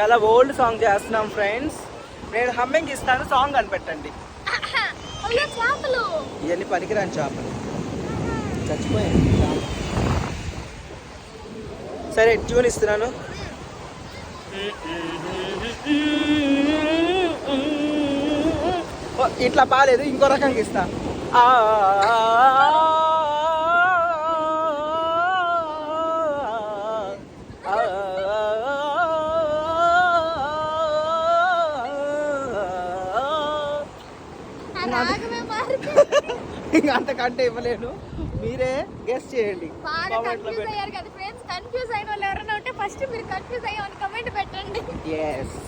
చాలా old song చేస్తున్నాం friends. నేను హమ్మింగ్ ఇస్తాను సాంగ్ కనిపెట్టండి ఇవన్నీ పనికిరాని చేపలు. చచ్చిపోయాయి. చేపలు. సరే ట్యూన్ ఇస్తున్నాను. ఇట్లా బాగాలేదు ఇంకో రకంగా ఇస్తా. ఇంకా అంతకంటే ఇవ్వలేను. మీరే గెస్ చేయండి. కన్ఫ్యూజ్ పెట్టి అయ్యారు కదా ఫ్రెండ్స్ కన్ఫ్యూజ్ అయిన వాళ్ళు ఎవరైనా ఉంటే ఫస్ట్ మీరు కన్ఫ్యూజ్ అయ్యామని కమెంట్ పెట్టండి.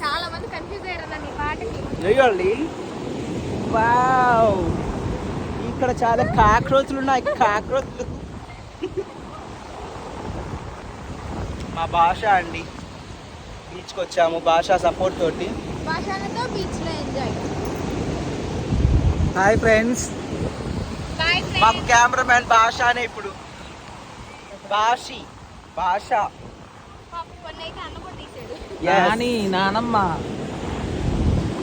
చాలా మంది కన్ఫ్యూజ్ అయ్యారు ఈ పాటకి Really? వావ్ ఇక్కడ చాలా కాక్రోచ్లు ఉన్నాయి. కాక్రోచ్లు మా భాష అండి. బీచ్కి వచ్చాము. భాష సపోర్ట్ తోటి. భాషలతో బీచ్లో ఎంజాయ్ హాయ్ ఫ్రెండ్స్ మాకు కెమెరామ్యాన్ భాషనే ఇప్పుడు. భాషి భాష. నాని నానమ్మ.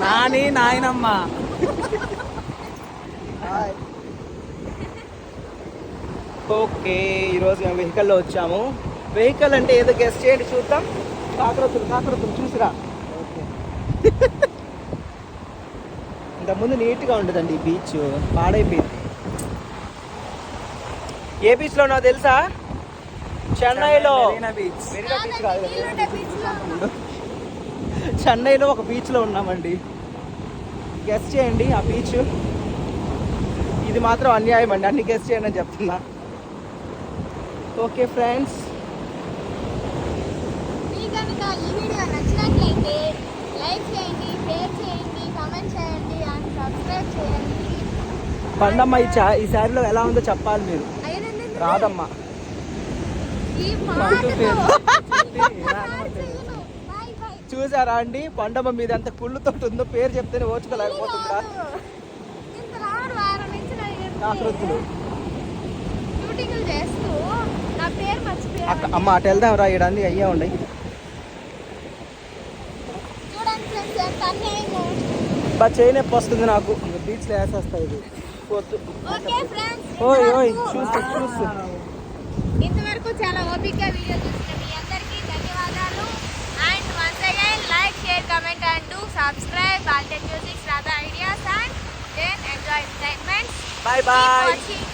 నాని నాయనమ్మ. హాయ్ ఓకే ఈరోజు మేము వెహికల్లో వచ్చాము. వెహికల్ అంటే ఏదో గెస్ట్ చేయండి చూద్దాం. కాకరతులు కాకరతులు చూసిరా. ఓకే ఇంతకుముందు నీట్గా ఉండదండి ఈ బీచ్ పాడైపోయింది. ఏ బీచ్లో నాకు తెలుసా? చెన్నైలో. చెన్నైలో ఒక బీచ్లో ఉన్నామండి. గెస్ట్ చేయండి ఆ బీచ్ ఇది మాత్రం అన్యాయం అండి. అన్ని గెస్ట్ చేయండి అని చెప్తున్నా. ఓకే ఫ్రెండ్స్ మీకు కనుక ఈ వీడియో నచ్చినట్లయితే లైక్ చేయండి షేర్ చేయండి కామెంట్ చేయండి అండ్ సబ్స్క్రైబ్ చేయండి పండమ్మ ఈ చా ఈ శారీలో ఎలా ఉందో చెప్పాలి మీరు. రాదమ్మా. చూసారా అండి? పండమ్మ మీద ఎంత కుళ్ళుతో ఉందో పేరు చెప్తేనే మర్చిపోయాను. అమ్మ అటు వెళ్దాం రా ఇడన్నీ అయ్యే ఉన్నాయి చూడండి ఫ్రెండ్స్ ఎంత అన్యాయము బా చేయి నొప్పి వస్తుంది నాకు. బీచ్లో వేసేస్తాయి ఇది వద్దు ఓకే ఫ్రెండ్స్ ఓయ్ ఓయ్ చూస్తూ చూస్తూ. ఇంతవరకు చాలా ఓపిక వీడియో చూసిన మీ అందరికీ ధన్యవాదాలు. And once again like share comment and do subscribe ఆల్టెన్ music Radha ideas and then enjoy entertainment bye bye watching